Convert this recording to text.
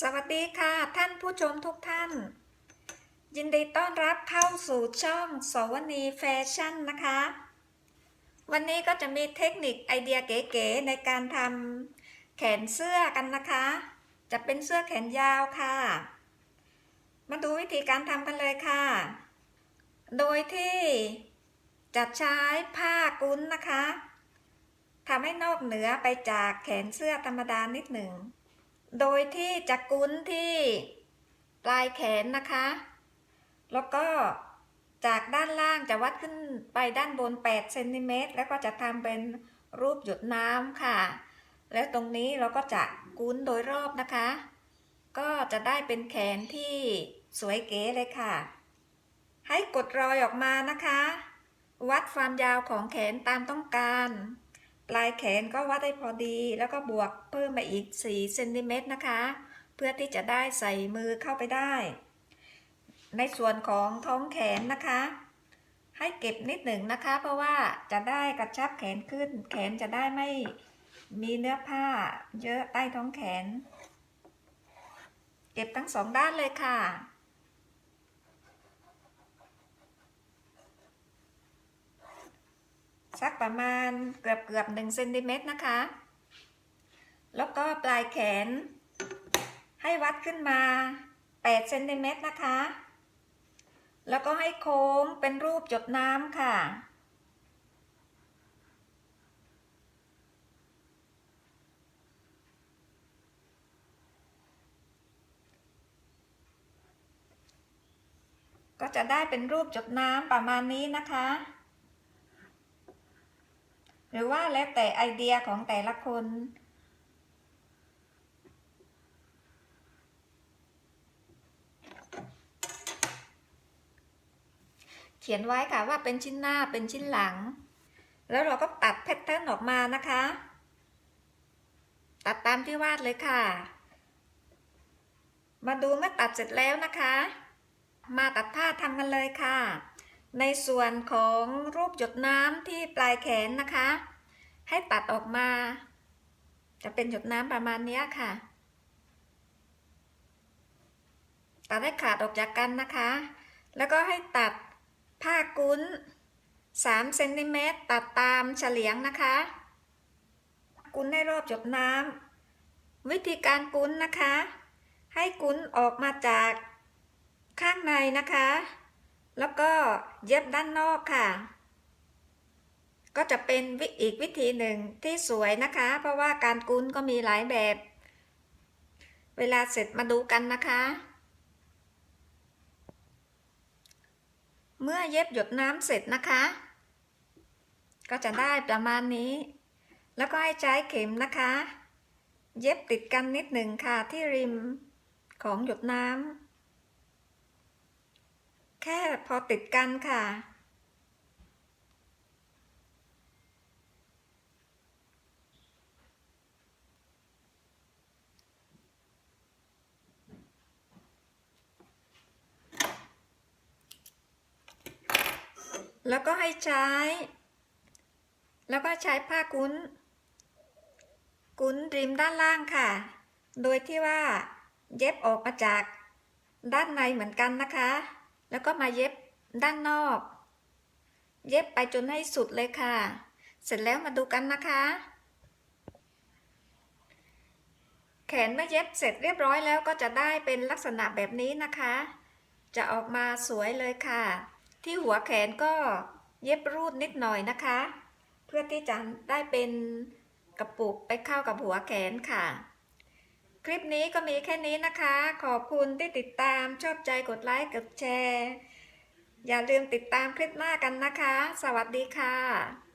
สวัสดีค่ะ ท่านผู้ชมทุกท่าน ยินดีต้อนรับเข้าสู่ช่องสวนีแฟชั่นนะคะ วันนี้ก็จะมีเทคนิคไอเดียเก๋ๆในการทำแขนเสื้อกันนะคะ จะเป็นเสื้อแขนยาวค่ะ มาดูวิธีการทำกันเลยค่ะ โดยที่จะใช้ผ้ากุ้นนะคะทำให้นอกเหนือไปจากแขนเสื้อธรรมดานิดหนึ่ง โดยที่จะกุ้นที่ปลายแขนนะคะ แล้วก็จากด้านล่างจะวัดขึ้นไปด้านบน 8 เซนติเมตร แล้วก็จะทำเป็นรูปหยดน้ำค่ะ แล้วตรงนี้เราก็จะกุ้นโดยรอบนะคะ ก็จะได้เป็นแขนที่สวยเก๋เลยค่ะ ให้กดรอยออกมานะคะ วัดความยาวของแขนตามต้องการ ปลายแขนก็วัดได้พอดีแล้วก็บวกเพิ่มมาอีก 4 เซนติเมตรนะคะ เพื่อที่จะได้ใส่มือเข้าไปได้ ในส่วนของท้องแขนนะคะ ให้เก็บนิดหนึ่งนะคะ เพราะว่าจะได้กระชับแขนขึ้น แขนจะได้ไม่มีเนื้อผ้าเยอะใต้ท้องแขน เก็บทั้งสองด้านเลยค่ะ สักประมาณเกือบเกือบหนึ่งเซนติเมตรนะคะ แล้วก็ปลายแขน ให้วัดขึ้นมา8เซนติเมตรนะคะ แล้วก็ให้โค้งเป็นรูปหยดน้ำค่ะ ก็จะได้เป็นรูปหยดน้ำประมาณนี้นะคะ รือว่าแล้วแต่ไอเดียของแต่ละคน เขียนไว้ค่ะว่าเป็นชิ้นหน้าเป็นชิ้นหลัง แล้วเราก็ตัดแพทเทิร์นออกมานะคะ ตัดตามที่วาดเลยค่ะ มาดูเมื่อตัดเสร็จแล้วนะคะ มาตัดผ้าทำกันเลยค่ะ ในส่วนของรูปหยดน้ำที่ปลายแขนนะคะ ให้ตัดออกมา จะเป็นหยดน้ำประมาณนี้ค่ะ ตัดให้ขาดออกจากกันนะคะ แล้วก็ให้ตัดผ้ากุ้น3เซนติเมตรตัดตามเฉลียงนะคะ กุ้นให้รอบหยดน้ำวิธีการกุ้นนะคะ ให้กุ้นออกมาจากข้างในนะคะ แล้วก็เย็บด้านนอกค่ะ ก็จะเป็นอีกวิธีหนึ่งที่สวยนะคะ เพราะว่าการกุ้นก็มีหลายแบบ เวลาเสร็จมาดูกันนะคะ เมื่อเย็บหยดน้ำเสร็จนะคะ ก็จะได้ประมาณนี้ แล้วก็ให้ใช้เข็มนะคะ เย็บติดกันนิดหนึ่งค่ะที่ริมของหยดน้ำ แค่พอติดกันค่ะ แล้วก็ให้ใช้ แล้วก็ใช้ผ้ากุ้นกุ้นริมด้านล่างค่ะ โดยที่ว่าเย็บออกมาจากด้านในเหมือนกันนะคะ แล้วก็มาเย็บด้านนอก เย็บไปจนให้สุดเลยค่ะ เสร็จแล้วมาดูกันนะคะ แขนเมื่อเย็บเสร็จเรียบร้อยแล้วก็จะได้เป็นลักษณะแบบนี้นะคะ จะออกมาสวยเลยค่ะ ที่หัวแขนก็เย็บรูดนิดหน่อยนะคะ เพื่อที่จะได้เป็นกระปุกไปเข้ากับหัวแขนค่ะ คลิปนี้ก็มีแค่นี้นะคะ ขอบคุณที่ติดตามชอบใจกดไลค์กดแชร์ อย่าลืมติดตามคลิปหน้ากันนะคะ สวัสดีค่ะ